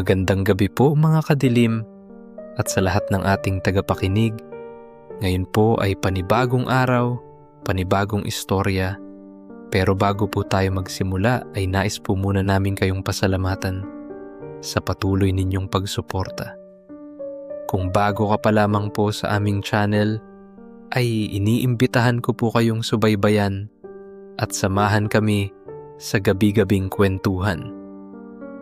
Magandang gabi po mga kadilim at sa lahat ng ating tagapakinig. Ngayon po ay panibagong araw, panibagong istorya. Pero bago po tayo magsimula ay nais po muna namin kayong pasalamatan sa patuloy ninyong pagsuporta. Kung bago ka pa lamang po sa aming channel, ay iniimbitahan ko po kayong subaybayan at samahan kami sa gabi-gabing kwentuhan.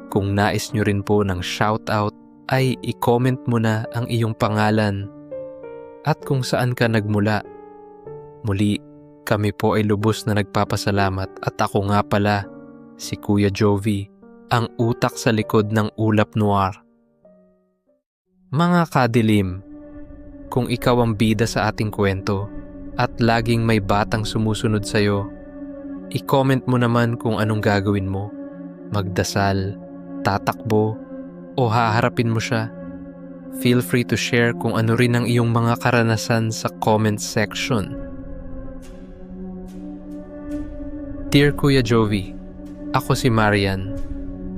Kung nais nyo rin po ng shoutout ay i-comment mo na ang iyong pangalan at kung saan ka nagmula. Muli, kami po ay lubos na nagpapasalamat at ako nga pala, si Kuya Jovi, ang utak sa likod ng Ulap Noir. Mga kadilim, kung ikaw ang bida sa ating kwento at laging may batang sumusunod sa'yo, i-comment mo naman kung anong gagawin mo. Magdasal, tatakbo, o haharapin mo siya. Feel free to share kung ano rin ang iyong mga karanasan sa comment section. Dear Kuya Jovi, ako si Marian.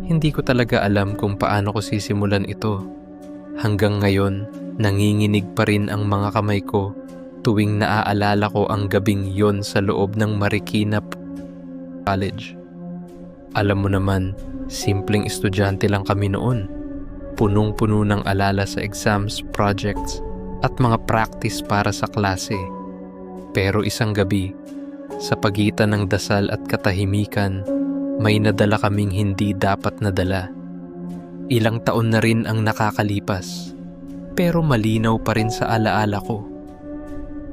Hindi ko talaga alam kung paano ko sisimulan ito. Hanggang ngayon, nanginginig pa rin ang mga kamay ko tuwing naaalala ko ang gabing yon sa loob ng Marikina College. Alam mo naman, simpleng estudyante lang kami noon. Punong-puno ng alala sa exams, projects, at mga practice para sa klase. Pero isang gabi, sa pagitan ng dasal at katahimikan, may nadala kaming hindi dapat nadala. Ilang taon na rin ang nakakalipas, pero malinaw pa rin sa alaala ko.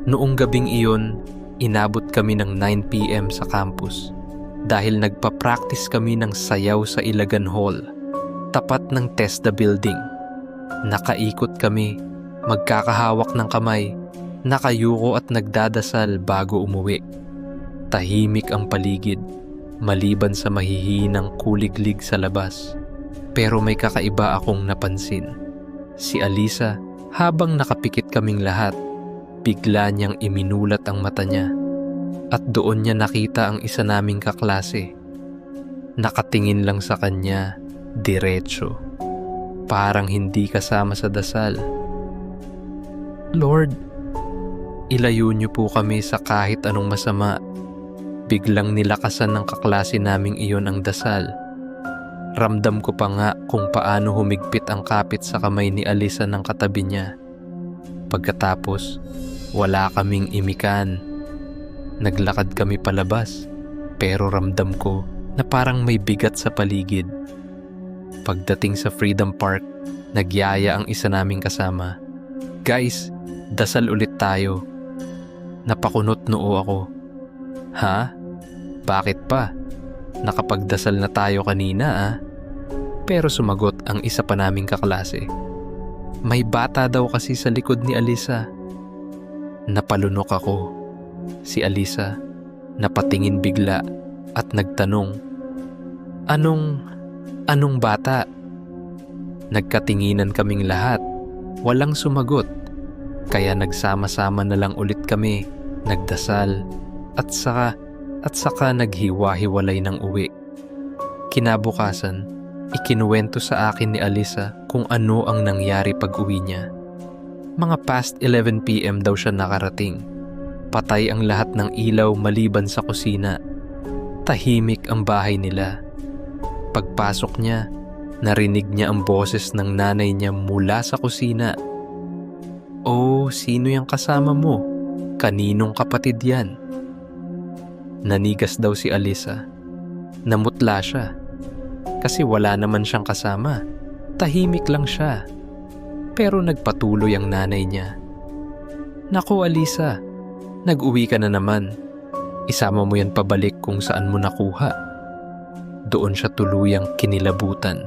Noong gabing iyon, inabot kami ng 9pm sa campus dahil nagpa-practice kami ng sayaw sa Ilagan Hall, tapat ng TESDA building. Nakaikot kami, magkakahawak ng kamay, nakayuko at nagdadasal bago umuwi. Tahimik ang paligid, maliban sa mahihinang kuliglig sa labas. Pero may kakaiba akong napansin. Si Alisa, habang nakapikit kaming lahat, bigla niyang iminulat ang mata niya at doon niya nakita ang isa naming kaklase. Nakatingin lang sa kanya, diretso. Parang hindi kasama sa dasal. Lord, ilayo niyo po kami sa kahit anong masama. Biglang nilakasan ng kaklase naming iyon ang dasal. Ramdam ko pa nga kung paano humigpit ang kapit sa kamay ni Alisa ng katabi niya. Pagkatapos, wala kaming imikan. Naglakad kami palabas, pero ramdam ko na parang may bigat sa paligid. Pagdating sa Freedom Park, nagyaya ang isa naming kasama. Guys, dasal ulit tayo. Napakunot noo ako. Ha? Bakit pa? Nakapagdasal na tayo kanina ah. Pero sumagot ang isa pa naming kaklase. May bata daw kasi sa likod ni Alisa. Napalunok ako. Si Alisa napatingin bigla at nagtanong, Anong, anong bata? Nagkatinginan kaming lahat. Walang sumagot. Kaya nagsama-sama na lang ulit kami, nagdasal, at saka, at saka naghiwa-hiwalay ng uwi. Kinabukasan, ikinuwento sa akin ni Alisa kung ano ang nangyari pag uwi niya. Mga past 11pm daw siya nakarating. Patay ang lahat ng ilaw maliban sa kusina. Tahimik ang bahay nila. Pagpasok niya, narinig niya ang boses ng nanay niya mula sa kusina. Oh, sino yung kasama mo? Kaninong kapatid yan? Nanigas daw si Alisa. Namutla siya. Kasi wala naman siyang kasama. Tahimik lang siya. Pero nagpatuloy ang nanay niya. Nako Alisa, nag-uwi ka na naman. Isama mo yan pabalik kung saan mo nakuha. Doon siya tuluyang kinilabutan.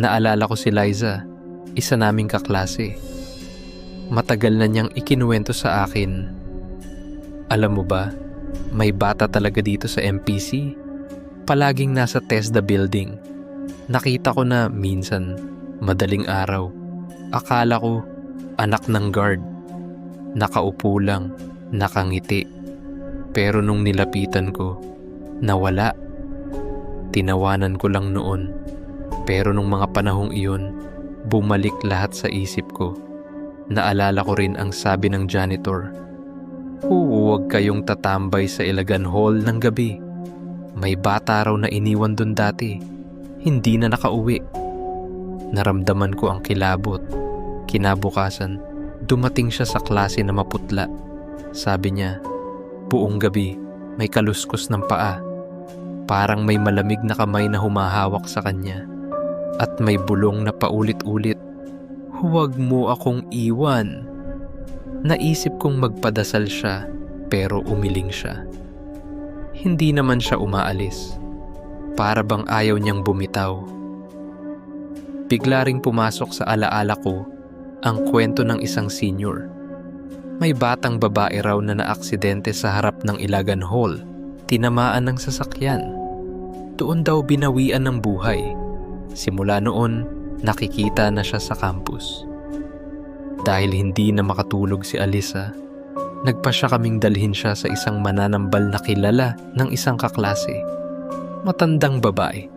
Naalala ko si Liza, isa naming kaklase. Matagal na niyang ikinuwento sa akin. Alam mo ba, may bata talaga dito sa MPC. Palaging nasa TESDA building. Nakita ko na minsan, madaling araw. Akala ko, anak ng guard. Nakaupo lang, nakangiti. Pero nung nilapitan ko, nawala. Tinawanan ko lang noon. Pero nung mga panahong iyon, bumalik lahat sa isip ko. Naalala ko rin ang sabi ng janitor. Huwag kayong tatambay sa Ilagan Hall ng gabi. May bata raw na iniwan dun dati. Hindi na nakauwi. Naramdaman ko ang kilabot. Kinabukasan, dumating siya sa klase na maputla. Sabi niya, buong gabi may kaluskos ng paa. Parang may malamig na kamay na humahawak sa kanya. At may bulong na paulit-ulit. Huwag mo akong iwan. Naisip kong magpadasal siya pero umiling siya. Hindi naman siya umaalis. Para bang ayaw niyang bumitaw. Bigla ring pumasok sa alaala ko ang kwento ng isang senior. May batang babae raw na naaksidente sa harap ng Ilagan Hall. Tinamaan ng sasakyan. Doon daw binawian ng buhay. Simula noon, nakikita na siya sa campus. Dahil hindi na makatulog si Alisa, nagpa siya kaming dalhin siya sa isang mananambal na kilala ng isang kaklase. Matandang babae.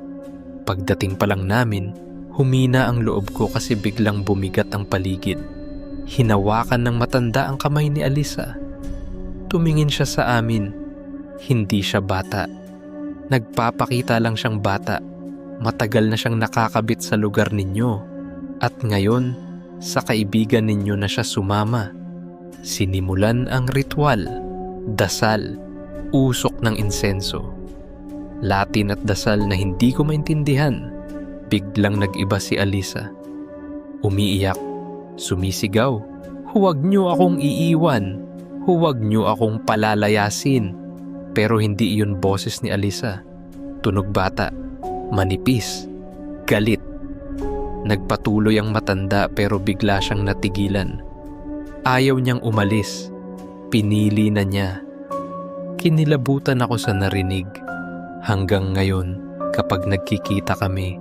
Pagdating pa lang namin, humina ang loob ko kasi biglang bumigat ang paligid. Hinawakan ng matanda ang kamay ni Alisa. Tumingin siya sa amin. Hindi siya bata. Nagpapakita lang siyang bata. Matagal na siyang nakakabit sa lugar ninyo. At ngayon, sa kaibigan ninyo na siya sumama. Sinimulan ang ritual, dasal, usok ng insenso. Latin at dasal na hindi ko maintindihan. Biglang nag-iba si Alisa. Umiiyak, sumisigaw. Huwag niyo akong iiwan. Huwag niyo akong palalayasin. Pero hindi iyon boses ni Alisa. Tunog bata, manipis, galit. Nagpatuloy ang matanda pero bigla siyang natigilan. Ayaw niyang umalis. Pinili na niya. Kinilabutan ako sa narinig. Hanggang ngayon, kapag nagkikita kami,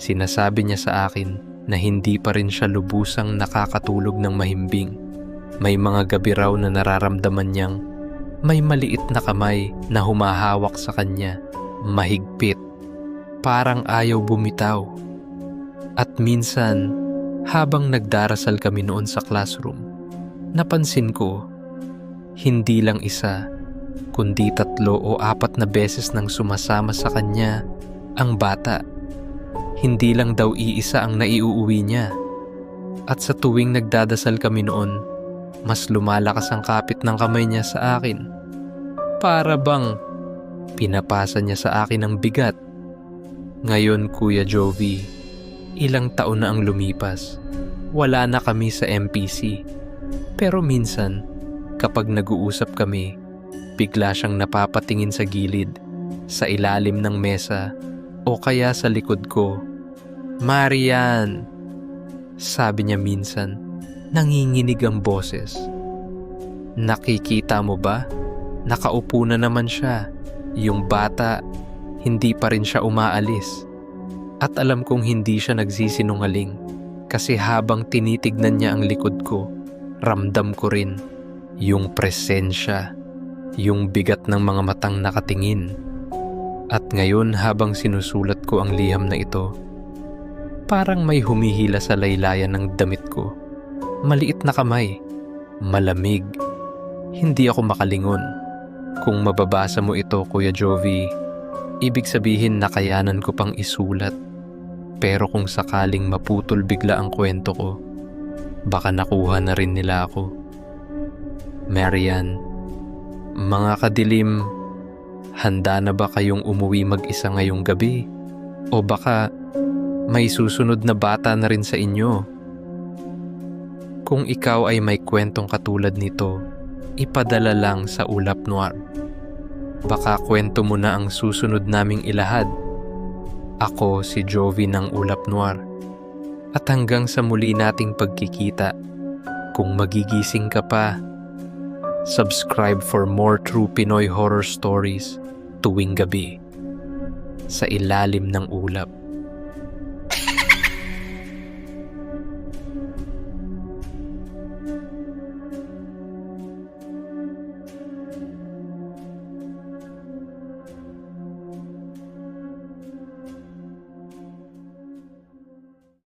sinasabi niya sa akin na hindi pa rin siya lubusang nakakatulog ng mahimbing. May mga gabi raw na nararamdaman niyang may maliit na kamay na humahawak sa kanya, mahigpit, parang ayaw bumitaw. At minsan, habang nagdarasal kami noon sa classroom, napansin ko, hindi lang isa, kundi tatlo o apat na beses nang sumasama sa kanya ang bata. Hindi lang daw iisa ang naiuuwi niya. At sa tuwing nagdadasal kami noon, mas lumalakas ang kapit ng kamay niya sa akin. Para bang pinapasa niya sa akin ang bigat. Ngayon Kuya Jovi, ilang taon na ang lumipas. Wala na kami sa MPC. Pero minsan, kapag nag-uusap kami, bigla siyang napapatingin sa gilid, sa ilalim ng mesa, o kaya sa likod ko. Marian! Sabi niya minsan, nanginginig ang boses. Nakikita mo ba? Nakaupo na naman siya. Yung bata, hindi pa rin siya umaalis. At alam kong hindi siya nagsisinungaling kasi habang tinitignan niya ang likod ko, ramdam ko rin yung presensya, yung bigat ng mga matang nakatingin. At ngayon habang sinusulat ko ang liham na ito, parang may humihila sa laylayan ng damit ko. Maliit na kamay, malamig, hindi ako makalingon. Kung mababasa mo ito, Kuya Jovi, ibig sabihin nakayanan ko pang isulat. Pero kung sakaling maputol bigla ang kwento ko, baka nakuha na rin nila ako. Marian, mga kadilim, handa na ba kayong umuwi mag-isa ngayong gabi? O baka may susunod na bata na rin sa inyo? Kung ikaw ay may kwentong katulad nito, ipadala lang sa Ulap Noir. Baka kwento mo na ang susunod naming ilahad. Ako si Jovi ng Ulap Noir. At hanggang sa muli nating pagkikita, kung magigising ka pa, subscribe for more true Pinoy horror stories tuwing gabi sa ilalim ng ulap.